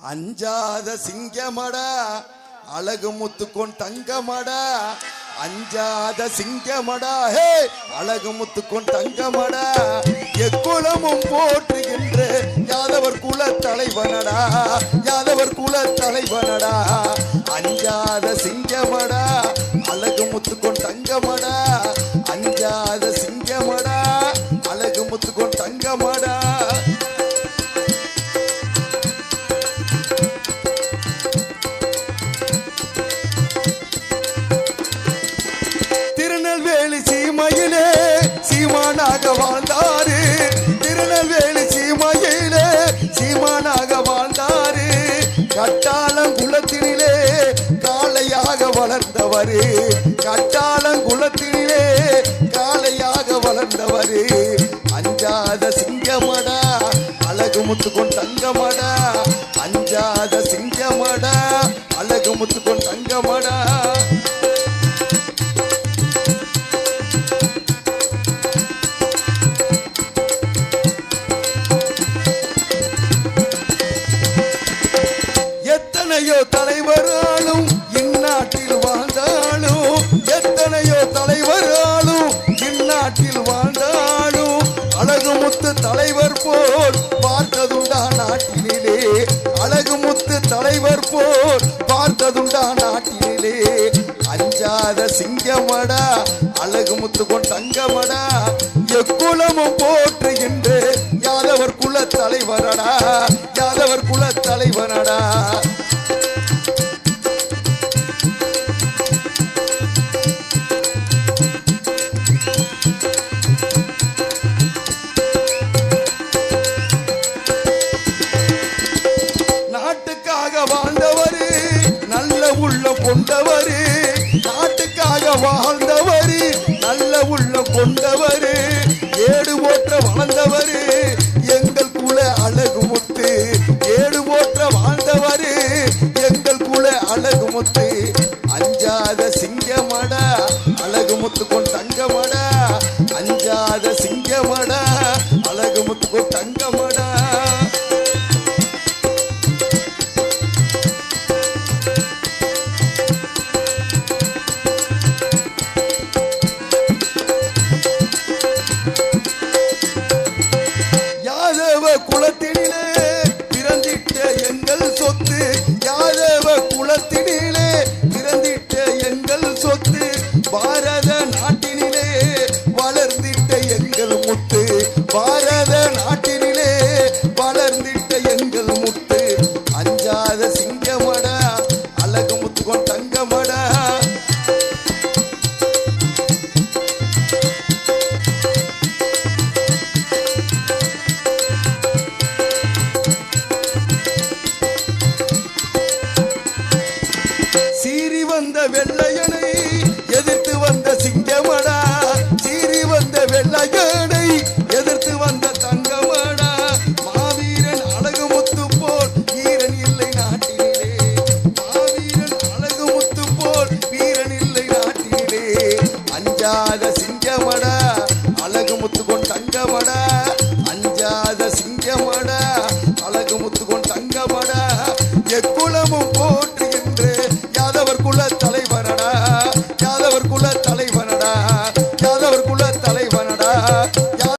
அஞ்சாத சிங்கமடா அழகு முத்துக்கொன் தங்கமடா அஞ்சாத சிங்கமடா ஹே அழகு முத்துக்கொன் தங்கமடா. எக்குலமும் போற்றுகின்ற யாதவர் குல தலைவனடா யாதவர் குல தலைவனடா அஞ்சாத சிங்கமடா அழகு முத்துக்கொன் தங்கமடா அஞ்சாத சிங்கமடா அழகு முத்துக்கொன் தங்கமடா. காளையாக கட்டாள கட்டாளங்குளத்தினிலே காளையாக வளர்ந்தவரு. அஞ்சாத சிங்கமடா அழகு முத்துக்கொண்டு தங்கமடா. அஞ்சாத சிங்கமடா அழகு முத்துக்கொண்டு தங்கமடா. அஞ்சாத சிங்கமடா அழகுமுத்து கொண்ட தங்கமடா எக்குலமும் போற்றுகின்ற யாதவர் குல தலைவரடா யாதவர் குல தலைவரடா நாட்டுக்காக வாழ்ந்தவரு நல்ல உள்ள கொண்டவரு. வாழ்ந்தவரு நல்ல உள்ள கொண்டவரு ஏடு போற்ற வாழ்ந்தவரு எங்கள் குல அழகு முத்து ஏடு போற்ற வாழ்ந்தவரு எங்கள் குல அழகு முத்து. அஞ்சாத சிங்கமட அழகு முத்து எங்கள் சொத்து யாதவ குலத்தினிலே இந்த வெள்ளையனை எதிர்த்து வந்த சிங்கமடா சீறி வந்த வெள்ளையனை எதிர்த்து வந்த தங்கமடா. மாவீரன் அழகு முத்து போல் வீரன் இல்லை நாட்டிலே மாவீரன் அழகு முத்து போல் வீரன் இல்லை நாட்டிலே அஞ்சாத சிங்கமடா அழகு முத்து கொண்டு தங்கமடா.